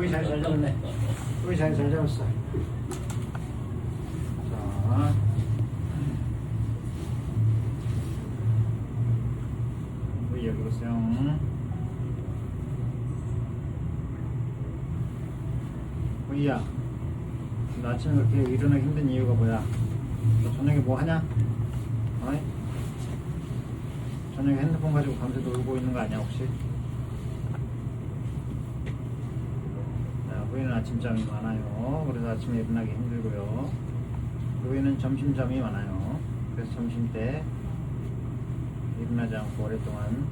quý thầy sẽ rau này. Quý thầy sẽ rau sạch. Đó. 여기 보세요. 후이야. 너 아침에 그렇게 일어나기 힘든 이유가 뭐야? 너 저녁에 뭐 하냐? 어이? 저녁에 핸드폰 가지고 밤새 놀고 있는 거 아니야 혹시? 자, 후이는 아침잠이 많아요. 그래서 아침에 일어나기 힘들고요. 후이는 점심잠이 많아요. 그래서 점심 때 일어나지 않고 오랫동안.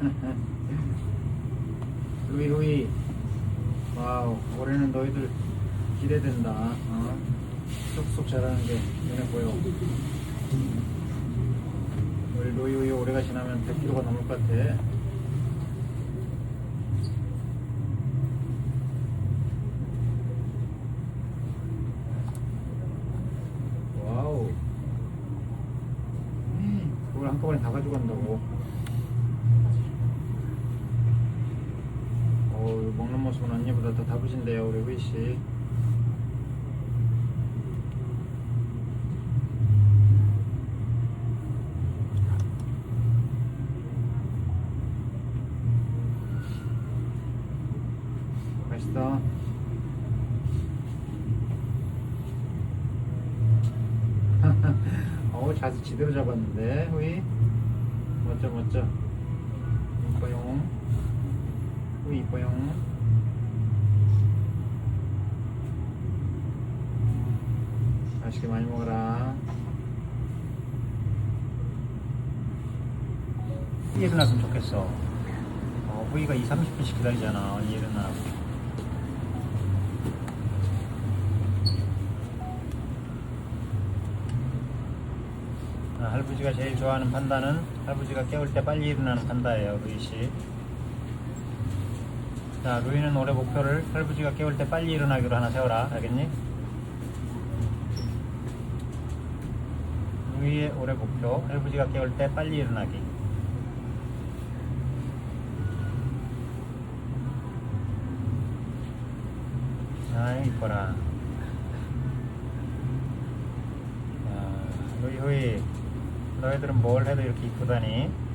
후이 후이. 와우 올해는 너희들 기대된다. 어? 쏙쏙 자라는 게 눈에 보여. 우리 로이 후이 올해가 지나면 100kg가 넘을 것 같아 와우 그 걸 한꺼번에 다 가져간다고 어, 먹는 모습은 언니보다 더 다부진데요, 우리 후이 씨. 맛있어. 자세 제대로 잡았는데, 후이. 멋져, 멋져. 이뻐용. 후이 이뻐용. 맛있게 많이 먹어라. 일어났으면 좋겠어. 어, 후이가 2, 30분씩 기다리잖아. 언니 일어나. 아, 할아버지가 제일 좋아하는 판다는 할아버지가 깨울 때 빨리 일어나는 판다예요, 루이 씨. 자, 루이는 올해 목표를 할아버지가 깨울 때 빨리 일어나기로 하나 세워라. 알겠니? 루이의 올해 목표, 할아버지가 깨울 때 빨리 일어나기. 아이, 이뻐라. 자, 루이 후이, 너희들은 뭘 해도 이렇게 이쁘다니?